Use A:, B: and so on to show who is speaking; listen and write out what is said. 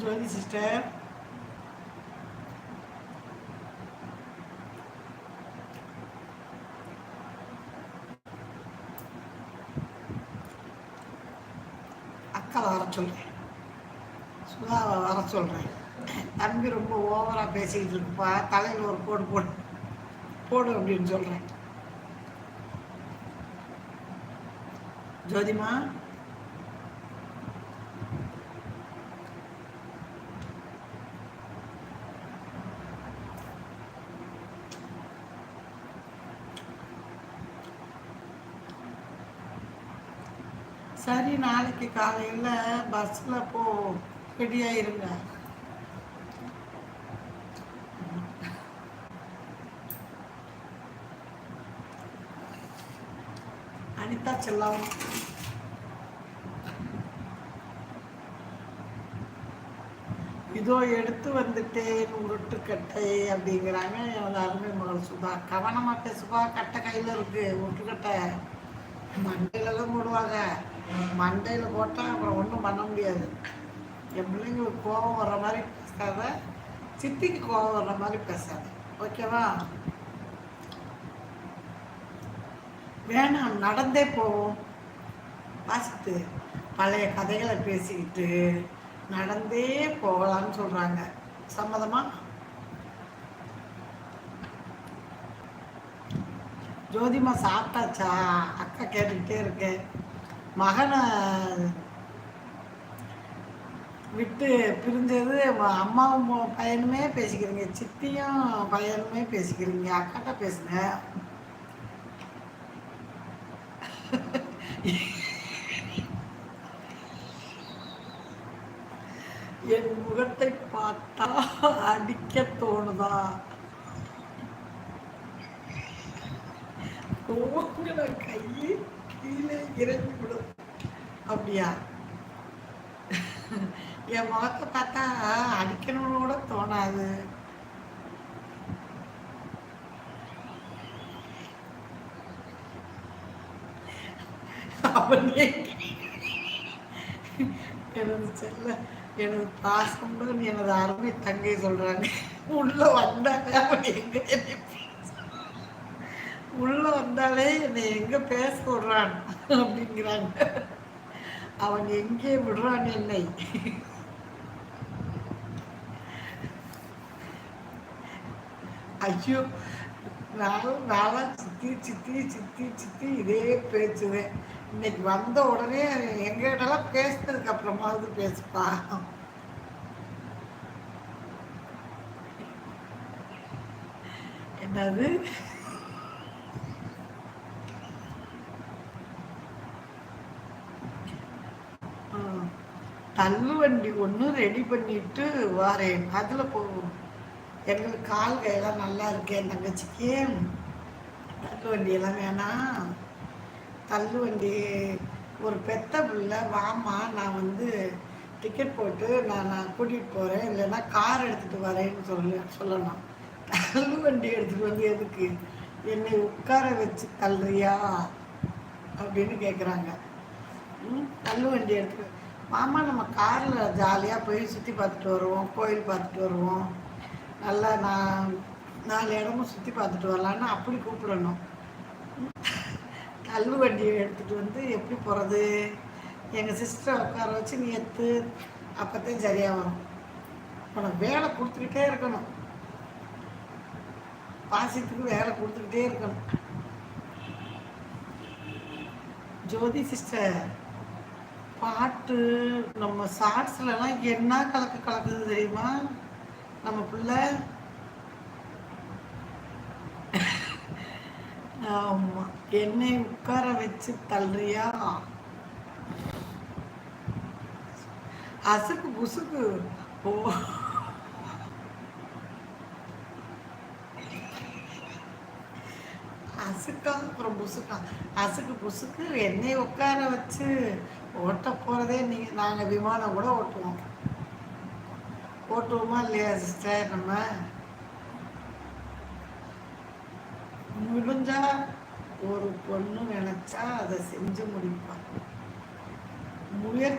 A: ஜோதி sister அக்கா வர சொல்கிறேன் சுதாவை வர சொல்கிறேன் தம்பி ரொம்ப ஓவராக பேசிக்கிட்டு இருக்குப்பா. தலையில் ஒரு போடு போடு. போடு அப்படின்னு சொல்கிறேன் ஜோதிமா? சரி நாளைக்கு காலையில் பஸ்ஸில் போ ரெடியாயிருங்க அனிதா செல்லம். இதோ எடுத்து வந்துட்டேன் உருட்டுக்கட்டை அப்படிங்கிறாங்க. எனது அருமை மகள் சுதா. கவனமாட்டேன் சுபா கட்டை கையில் இருக்கு உருட்டுக்கட்டை. மண்டையிலலாம் போடுவாங்க. மண்டையில் போட்டால் அப்புறம் ஒன்றும் பண்ண முடியாது. என் பிள்ளைங்களுக்கு கோபம் வர்ற மாதிரி பேசாத. சித்திக்கு கோபம் வர்ற மாதிரி பேசாத. ஓகேவா? வேணாம் நடந்தே போவோம். வாசித்து பழைய கதைகளை பேசிக்கிட்டு நடந்தே போகலான்னு சொல்கிறாங்க சம்மதமா? ஜோதிமா சாப்பிட்டாச்சா? அக்கா கேட்டுக்கிட்டே இருக்கேன். மகனை விட்டு பிரிஞ்சது அம்மாவும் பையனுமே பேசிக்கிறீங்க சித்தியும் பையனுமே பேசிக்கிறீங்க அக்காட்ட பேசுங்க. என் முகத்தை பார்த்தா அடிக்க தோணுதா? உங்கள கை இறங்கி விடும். அப்படியா? என் முகத்தை பார்த்தா அடிக்கணும்னு கூட தோணாது. அவனே எனது செல்ல எனது பாசம்னு எனது அருமை தங்கை சொல்றாங்க. உள்ள வந்தாங்க அவன் எங்க என்னை உள்ள வந்தாலே என்னை எங்க பேச விடுறான் அப்படிங்கிறாங்க. அவன் எங்கே விடுறான் என்னை? ஐயோ நானும் நானும் சித்தி சித்தி சித்தி சித்தி இதே பேச்சுவேன் இன்னைக்கு வந்த உடனே எங்கிட்டலாம் பேசினதுக்கு அப்புறமாவது பேசுப்பா. என்னது? தள்ளு வண்டி ஒன்று ரெடி பண்ணிட்டு வாரேன். அதில் போவோம். எங்களுக்கு கால் கையெல்லாம் நல்லா இருக்கு. என் தங்கச்சிக்கு தள்ளு வண்டியெல்லாம் வேணாம். தள்ளு வண்டி ஒரு பெத்த பிள்ளை வாமா நான் வந்து டிக்கெட் போட்டு நான் நான் கூட்டிகிட்டு போகிறேன் இல்லைன்னா கார் எடுத்துகிட்டு வரேன்னு சொல்லி சொல்லணும் தள்ளு வண்டி எடுத்துகிட்டு வந்து எதுக்கு? என்னை உட்கார வச்சு தள்ளுறியா? அப்படின்னு கேட்குறாங்க ம், தள்ளு வண்டி மாமா நம்ம காரில் ஜாலியாக போய் சுற்றி பார்த்துட்டு வருவோம் கோயில் பார்த்துட்டு வருவோம். நல்லா நான் நாலு இடமும் சுற்றி பார்த்துட்டு வரலான்னு அப்படி கூப்பிடணும். தள்ளு வண்டியை எடுத்துகிட்டு வந்து எப்படி போகிறது எங்கள் சிஸ்டரை உட்கார வச்சு நீ எத்து அப்போத்தான் சரியாக வரும் உனக்கு வேலை கொடுத்துக்கிட்டே இருக்கணும். பாசியத்துக்கு வேலை கொடுத்துக்கிட்டே இருக்கணும். ஜோதி சிஸ்டர் பாட்டு நம்ம ஷார்ட்ஸ்லலாம் என்ன கலக்கு கலக்குது தெரியுமா? நம்ம பிள்ளை. ஆமா. என்னை உட்கார வச்சு தள்ளுறியா? அசுக்கு புசுக்கு. ஓ. அசுக்கம் அப்புறம் புசுக்கா. அசுக்கு புசுக்கு என்னை உட்கார வச்சு ஓட்ட போகிறதே நீங்கள் நாங்கள் விமானம் கூட ஓட்டுவோம். ஓட்டுவோமா இல்லையா சிஸ்டர் நம்ம முடிஞ்சா ஒரு பொண்ணு நினைச்சா அதை செஞ்சு முடிப்பான் முயற்சி